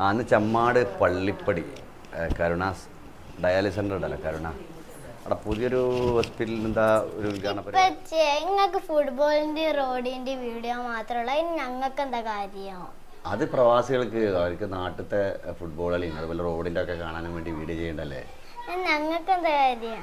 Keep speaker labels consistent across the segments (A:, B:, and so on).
A: അന്ന് Chemmad Pallippadi Karuna dialysis centre ഉണ്ടല്ലോ കരുണ. അവിടെ പുതിയൊരു ഹോസ്പിറ്റലിൽ എന്താ ഒരു ഞങ്ങൾക്ക്
B: നിങ്ങൾക്ക് ഫുട്ബോളിന്റെ റോഡിന്റെ വീഡിയോ മാത്രമല്ല ഇനി ഞങ്ങൾക്ക് എന്താ കാര്യം?
A: അത് പ്രവാസികൾക്ക് അവർക്ക് നാട്ടിലത്തെ ഫുട്ബോൾ കളിയും അതുപോലെ റോഡിന്റെ ഒക്കെ കാണാനും വേണ്ടി വീഡിയോ ചെയ്യണ്ടല്ലേ?
B: ഞങ്ങൾക്ക് എന്താ കാര്യം?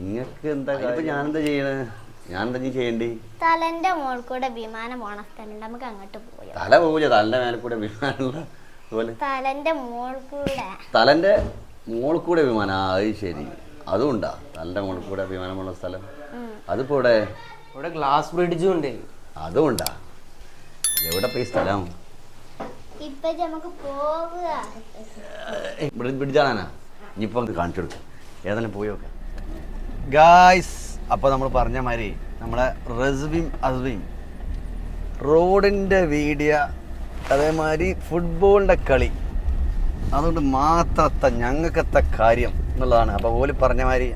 A: ഇങ്ങക്ക് എന്താ കാര്യം? ഞാൻ എന്താ ചെയ്യണേ? ഞാൻ എന്താ നീ ചെയ്യണ്ടി?
B: തലന്റെ മോൾ കൂടെ വിമാനം പോണ സ്ഥലം നമുക്ക് അങ്ങോട്ട് പോയോ
A: തല പോവില്ല തലന്റെ മേലെ കൂടെ വിമാനമുള്ള അതുപോലെ?
B: തലന്റെ മോൾ കൂടെ
A: തലന്റെ കൂടെ വിമാനം. ആ അത് ശരി. അതും ഉണ്ടാ തലന്റെ മോൾക്കൂടെ കൂടെ വിമാനമുള്ള സ്ഥലം. അതിപ്പോ ഇവിടെ
C: ഇവിടെ ഗ്ലാസ് ബ്രിഡ്ജും ഉണ്ട്.
A: അതും ഉണ്ടാ എവിടെ പോയി സ്ഥലം?
B: ഇപ്പൊ നമുക്ക് പോവുക.
A: ഇനിയിപ്പം കാണിച്ചു കൊടുക്കാം. ഏതെങ്കിലും പോയി നോക്കാം. ഗായ്സ് അപ്പോൾ നമ്മൾ പറഞ്ഞ മാതിരി നമ്മളെ റസ്വീം അസ്വീം റോഡിന്റെ വീഡിയോ അതേമാതിരി ഫുട്ബോളിന്റെ കളി. അതുകൊണ്ട് മാത്രത്തെ ഞങ്ങൾക്കത്തെ കാര്യം എന്നുള്ളതാണ്. അപ്പോൾ ഓൽ പറഞ്ഞ മാതിരി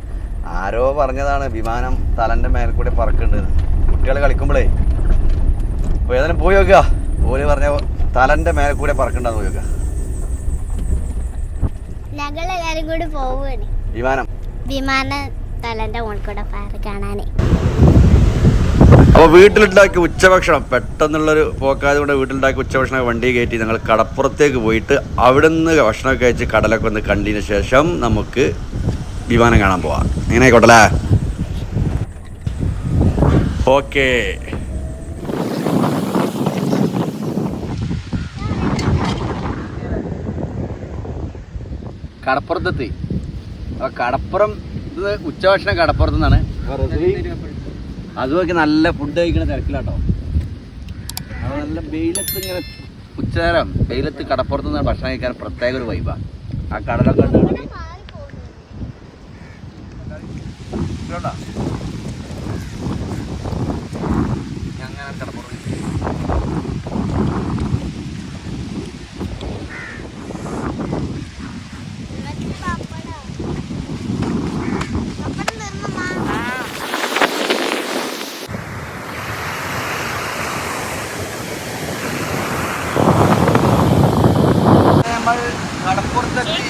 A: ആരോ പറഞ്ഞതാണ് വിമാനം തലന്റെ മേലെ കൂടെ പറക്കേണ്ടത് കുട്ടികൾ കളിക്കുമ്പോഴേ അപ്പോൾ ഏതായാലും പോയി നോക്കുക. ഓൽ പറഞ്ഞ തലന്റെ മേലെ കൂടെ പറക്കണ്ടെന്ന് പോയി നോക്കുക.
B: ഞങ്ങളെല്ലാരും കൂടി പോവുകയാണ്.
A: വിമാനം.
B: വിമാന തലന്റെ മോൾ കൂടെ പാറ കാണാനേ.
A: അപ്പോൾ വീട്ടിലുണ്ടാക്കിയ ഉച്ചഭക്ഷണം പെട്ടെന്നുള്ളൊരു പോക്കായതുകൊണ്ട് വീട്ടിലുണ്ടാക്കിയ ഉച്ചഭക്ഷണം വണ്ടി കയറ്റി ഞങ്ങൾ കടപ്പുറത്തേക്ക് പോയിട്ട് അവിടെ നിന്ന് ഭക്ഷണമൊക്കെ കഴിച്ച് കടലൊക്കെ ഒന്ന് കണ്ടതിന് ശേഷം നമുക്ക് വിമാനം കാണാൻ പോവാം. എങ്ങനെ ആയിക്കോട്ടല്ലേ ഓക്കേ. കടപ്പുറത്തെത്തി. ആ കടപ്പുറം ഇത് ഉച്ചഭക്ഷണം കടപ്പുറത്തു അതുമൊക്കെ നല്ല ഫുഡ് കഴിക്കണ തിരക്കിലാട്ടോ. അത് നല്ല വെയിലത്ത് ഇങ്ങനെ ഉച്ചനേരം വെയിലത്ത് കടപ്പുറത്ത് നിന്ന് ഭക്ഷണം കഴിക്കാൻ പ്രത്യേക ഒരു വൈബാ ആ. കടലൊക്കെ ഉണ്ടാണെങ്കിൽ ഇതുകൊണ്ടാ? ഞാൻ അങ്ങനെ കടപ്പുറത്ത് നമ്മൾ കടപ്പുറത്തെത്തി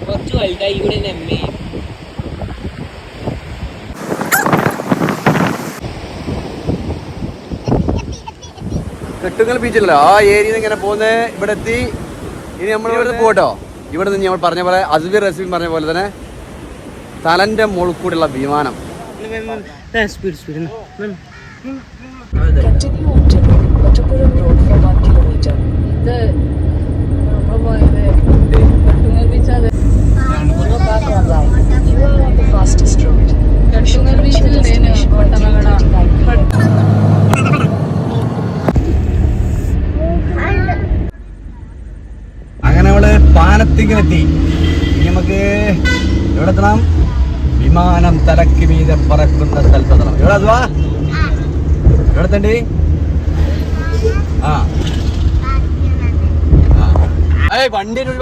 C: കുറച്ച് വലുതായി ഇവിടെ നെമ്മേ
A: കെട്ടുങ്ങൽ ബീച്ചിലല്ലോ ആ ഏരിയയിൽ ഇങ്ങനെ പോകുന്നത് ഇവിടെ എത്തി. ഇനി നമ്മൾ ഇവിടെ പോട്ടോ. ഇവിടെ നിന്ന് നമ്മൾ പറഞ്ഞ പോലെ അസ്ബിർ റസീം പറഞ്ഞ പോലെ തന്നെ തലന്റെ മുകളിൽ കൂടെയുള്ള വിമാനം.
C: സ്പീഡ് സ്പീഡ്
D: Continue on
A: ഇനി നമുക്ക് എവിടെ എത്തണം? വിമാനം തലക്ക് മീതെ പറക്കുന്ന സ്ഥലത്തെത്തണം എവിടെ അതുവാ എവിടെ എത്തണ്ടി? ആ. ഏയ് ഒരു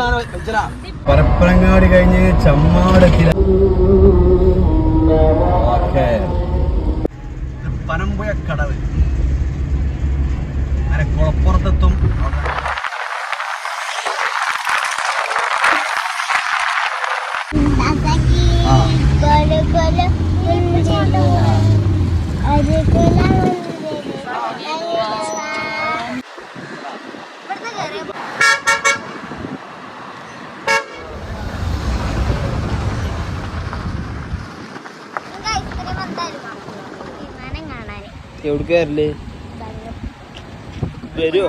A: പരപ്പനങ്ങാടി കഴിഞ്ഞ് ചമ്മാടത്തിൽ പനമ്പുഴ കടവ് അങ്ങനെ കുളപ്പുറത്തെത്തും.
C: എവിടേക്ക് വരൽ? വരുമോ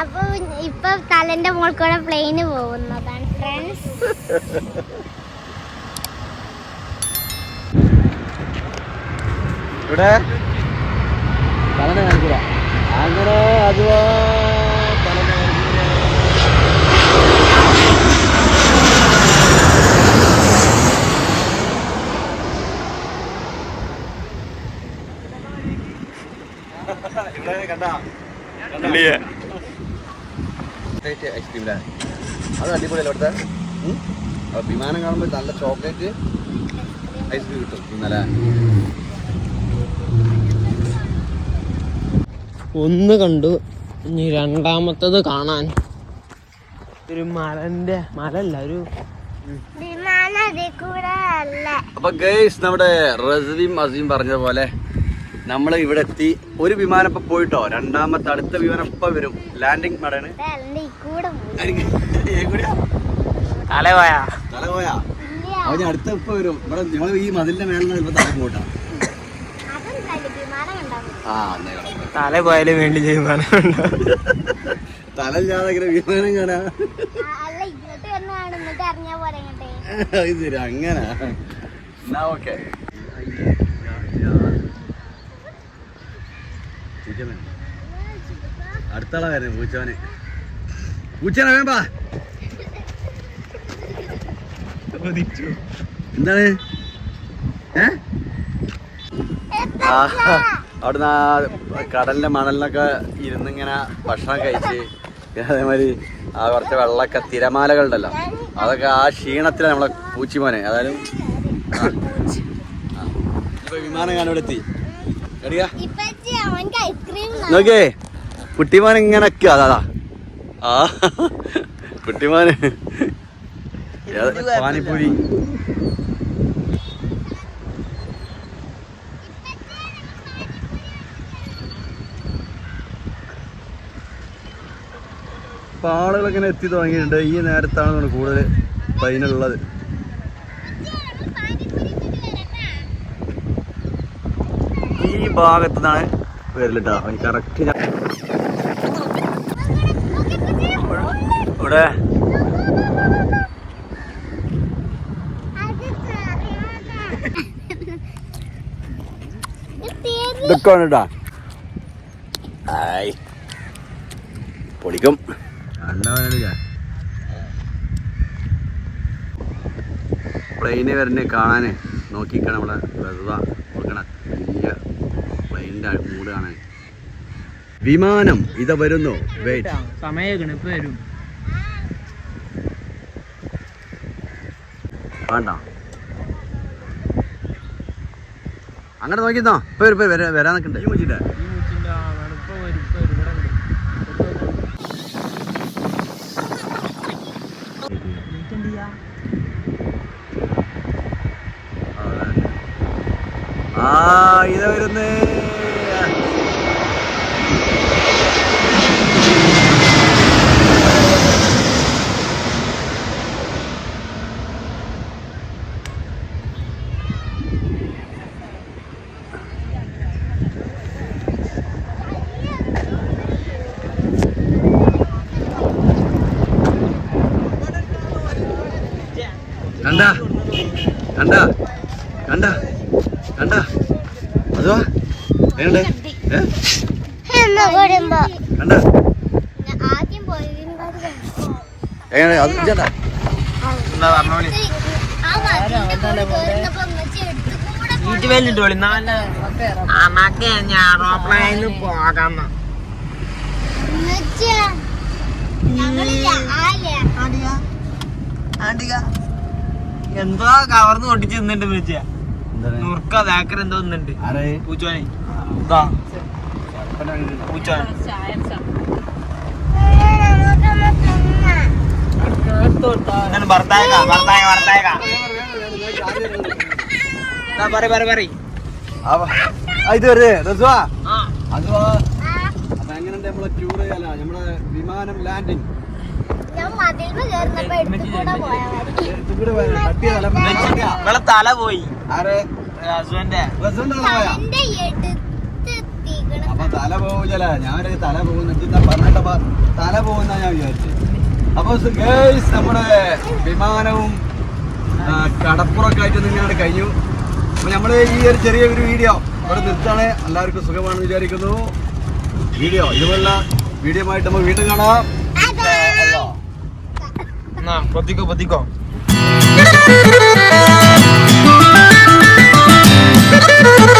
B: അപ്പൊ ഇപ്പൊ തലന്റെ മോൾക്കൂടെ കൂടെ പ്ലെയിന് പോകുന്നതാണ് ഫ്രണ്ട്സ്
A: ഇവിടെ? തലന കാണിക്കൂല അങ്ങനെ അതുവാ തലന കാണിക്കൂല ഇവിടെ കണ്ടാ കണ്ടില്ലേ ചോക്ലേറ്റ് ഐസ്ക്രീം അല്ലേ അത് അടിപൊളിയല്ലേ അവിടുത്തെ? വിമാനം കാണുമ്പോൾ നല്ല ചോക്ലേറ്റ് ഐസ്ക്രീം കിട്ടും ഇന്നലെ.
C: ഒന്ന് കണ്ടു. ഇനി രണ്ടാമത്തത് കാണാൻ. ഒരു മലന്റെ മലല്ല ഒരു
A: അപ്പൊ ഗൈസ് നമ്മുടെ റസീം അസീം പറഞ്ഞ പോലെ നമ്മൾ ഇവിടെ എത്തി. ഒരു വിമാനം ഇപ്പൊ പോയിട്ടോ? രണ്ടാമത്തെ അടുത്ത വിമാനം ഇപ്പൊ വരും. ലാൻഡിങ് മടയാണ്
B: തലപോയാ കൂടെ പോയി.
C: തല പോയാ
A: തല പോയാ
B: ഇല്ല
A: അവൻ ഞാൻ അടുത്ത ഇപ്പൊ വരും. ഇവിടെ ഞങ്ങൾ ഈ മതിലിന്റെ മേളിൽ ഇപ്പൊ താഴെ പോട്ടാ
B: അതെന്തായാലും വിമാനം ഉണ്ടാവും
A: ആ അന്നേ കാണാം.
C: തല പോയാലും വേണ്ടി ചെയ്യുവാണ്
A: തല ഇല്ലാതെ വിമാനം കാണാ അങ്ങനെ. ഓക്കെ. അടുത്ത ആളാ വരുന്നത് പൂച്ചവന്. പൂച്ചനെ വേമ്പാ. എന്താണ്? ഏ? ആ, അവിടുന്ന് ആ കടലിന്റെ മണലിനൊക്കെ ഇരുന്നിങ്ങനെ ഭക്ഷണം കഴിച്ച് അതേമാതിരി ആ കുറച്ച് വെള്ളമൊക്കെ തിരമാലകളുണ്ടല്ലോ. അതൊക്കെ ആ ക്ഷീണത്തിൽ നമ്മളെ പൂച്ചിമോനെ. അതായാലും വിമാനം
B: ഐസ്ക്രീം
A: നോക്കേ കുട്ടിമാൻ ഇങ്ങനെ അതാ. ആ കുട്ടിമാന്. ഏത് പാനിപ്പൂരി. ഇപ്പൊ ആളുകളൊക്കെ എത്തി തുടങ്ങിയിട്ടുണ്ട്. ഈ നേരത്താണ് കൂടുതൽ പൈനുള്ളത് ഈ ഭാഗത്തു നിന്നാണ് വരലിട്ടാ കറക്റ്റ് ഇവിടെ ഇതൊക്കെ ആയി പൊളിക്കും. പ്ലെയിന് വരണേ കാണാന് നോക്കിക്കണം നമ്മളെ വെറുതെ വലിയ പ്ലെയിനിന്റെ മൂട് കാണാൻ വിമാനം ഇതാ വരുന്നു. വെയിറ്റ്
C: സമയം ഇപ്പൊ വരും.
A: വേണ്ട. അങ്ങോട്ട് നോക്കിന്നോ ഇപ്പൊ വരും, ഇപ്പൊ വരാ- വരാൻ നിൽക്കണ്ടേ മൂച്ചിന്റെ
C: ഈ മൂച്ചിന്റെ ആളാണ് ഇപ്പൊ വരും ഇപ്പൊ വരും ഇവിടെ ഉണ്ട്.
A: ആ ഇത് വരുന്നേ കണ്ട കണ്ട കണ്ട എങ്ങനെ? അത് ചേട്ടാ
C: എന്താ പറഞ്ഞോളി? നാല് അമ്മയ്ക്ക് പോകാം. എന്തോ കവർന്ന് പൊട്ടിച്ച് തിന്നിട്ട് വെച്ച നുറുക്ക ദാക്കർ എന്തോ തിന്നുണ്ട്
A: ആരെ?
C: പൂച്ചോനെ. ഇതാ. പൂച്ചോനെ എന്താണ് ഭർത്തായക ഭർത്തായക ഭർത്തായക പറ പറ പറ
A: ആ, ഇത് വരുന്നേ റസുവാ.
C: ആ.
A: അതുവാ നമ്മളെ ടൂറ് അല്ല നമ്മളെ വിമാനം ലാൻഡിങ്
B: പോയാ
C: തല പോയി.
A: ആരെ?
C: റസുവിന്റെ.
A: റസുവിന്റെ പോയാ?
B: എടുത്ത് എത്തിക്കണം
A: അപ്പൊ തല പോവില്ല ഞാനൊരു തല പോകുന്ന. പറഞ്ഞിട്ടപ്പോ തല പോകുന്ന ഞാൻ വിചാരിച്ചു. അപ്പൊ ഗേൾസ് നമ്മുടെ വിമാനവും കടപ്പുറൊക്കെ ആയിട്ട് നിന്നാണ് കഴിഞ്ഞു. അപ്പൊ നമ്മൾ ഈ ഒരു ചെറിയ ഒരു വീഡിയോ ഇവിടെ നിർത്താണ്. എല്ലാവർക്കും സുഖമാണെന്ന് വിചാരിക്കുന്നു. വീഡിയോ ഇതുപോലുള്ള വീഡിയോ ആയിട്ട് നമ്മൾ വീണ്ടും കാണാം.
C: എന്നാ പൊത്തിക്കോ പൊത്തിക്കോ
B: Thank you.